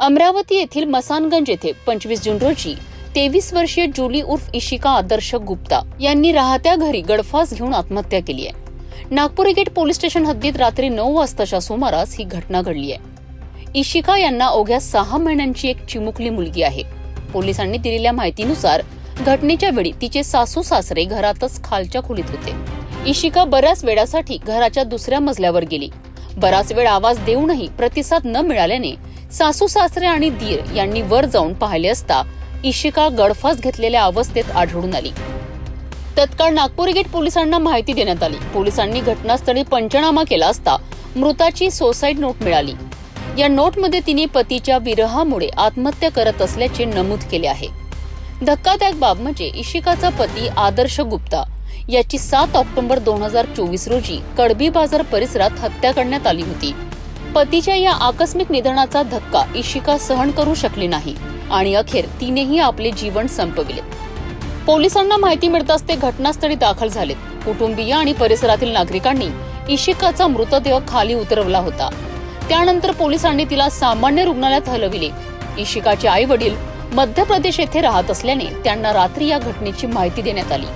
अमरावती येथील मसानगंज येथे पंचवीस जून रोजी तेवीस वर्षीय जुली उर्फ इशिका आदर्श गुप्ता यांनी राहत्या घरी गडफास घेऊन आत्महत्या केली आहे. नागपूर गेट पोलीस स्टेशन हद्दीत रात्री नऊ वाजताच्या सुमारास ही घटना घडली आहे. इशिका यांना अवघ्या सहा महिन्यांची एक चिमुकली मुलगी आहे. पोलिसांनी दिलेल्या माहितीनुसार घटनेच्या वेळी तिचे सासू सासरे घरातच खालच्या खोलीत होते. इशिका बऱ्याच वेळासाठी घराच्या दुसऱ्या मजल्यावर गेली. बराच वेळ आवाज देऊनही प्रतिसाद न मिळाल्याने सासू सासरे आणि दीर यांनी वर जाऊन पाहिले असता इशिका गडफास घेतलेल्या अवस्थेत आढळून आली. तत्काळ नागपूर गेट पोलिसांना माहिती देण्यात आली. पोलिसांनी घटनास्थळी पंचनामा केला असता मृताची सोसाईड नोट मिळाली. या नोटमध्ये तिने पतीच्या विरहामुळे आत्महत्या करत असल्याचे नमूद केले आहे. धक्कादायक बाब म्हणजे इशिकाचा पती आदर्श गुप्ता याची सात ऑक्टोबर दोन हजार चोवीस रोजी कडबी बाजार परिसरात हत्या करण्यात आली होती. पतीच्या या आकस्मिक निधनाचा धक्का इशिका सहन करू शकली नाही आणि अखेर तिनेही आपले जीवन संपविले. पोलिसांना माहिती मिळताच ते घटनास्थळी दाखल झालेत कुटुंबीय आणि परिसरातील नागरिकांनी इशिकाचा मृतदेह खाली उतरवला होता. त्यानंतर पोलिसांनी तिला सामान्य रुग्णालयात हलविले. इशिकाचे आई वडील मध्य प्रदेश येथे राहत असल्याने त्यांना रात्री या घटनेची माहिती देण्यात आली.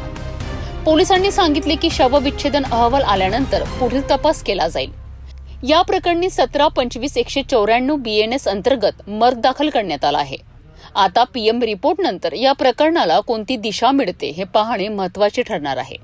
पोलिसांनी सांगितले की शवविच्छेदन अहवाल आल्यानंतर पुढील तपास केला जाईल. या प्रकरणी सतरा पंचवीस एकशे चौऱ्याण्णव बीएनएस अंतर्गत मर्ग दाखल करण्यात आला आहे. आता पीएम रिपोर्टनंतर या प्रकरणाला कोणती दिशा मिळते हे पाहणे महत्त्वाचे ठरणार आहे.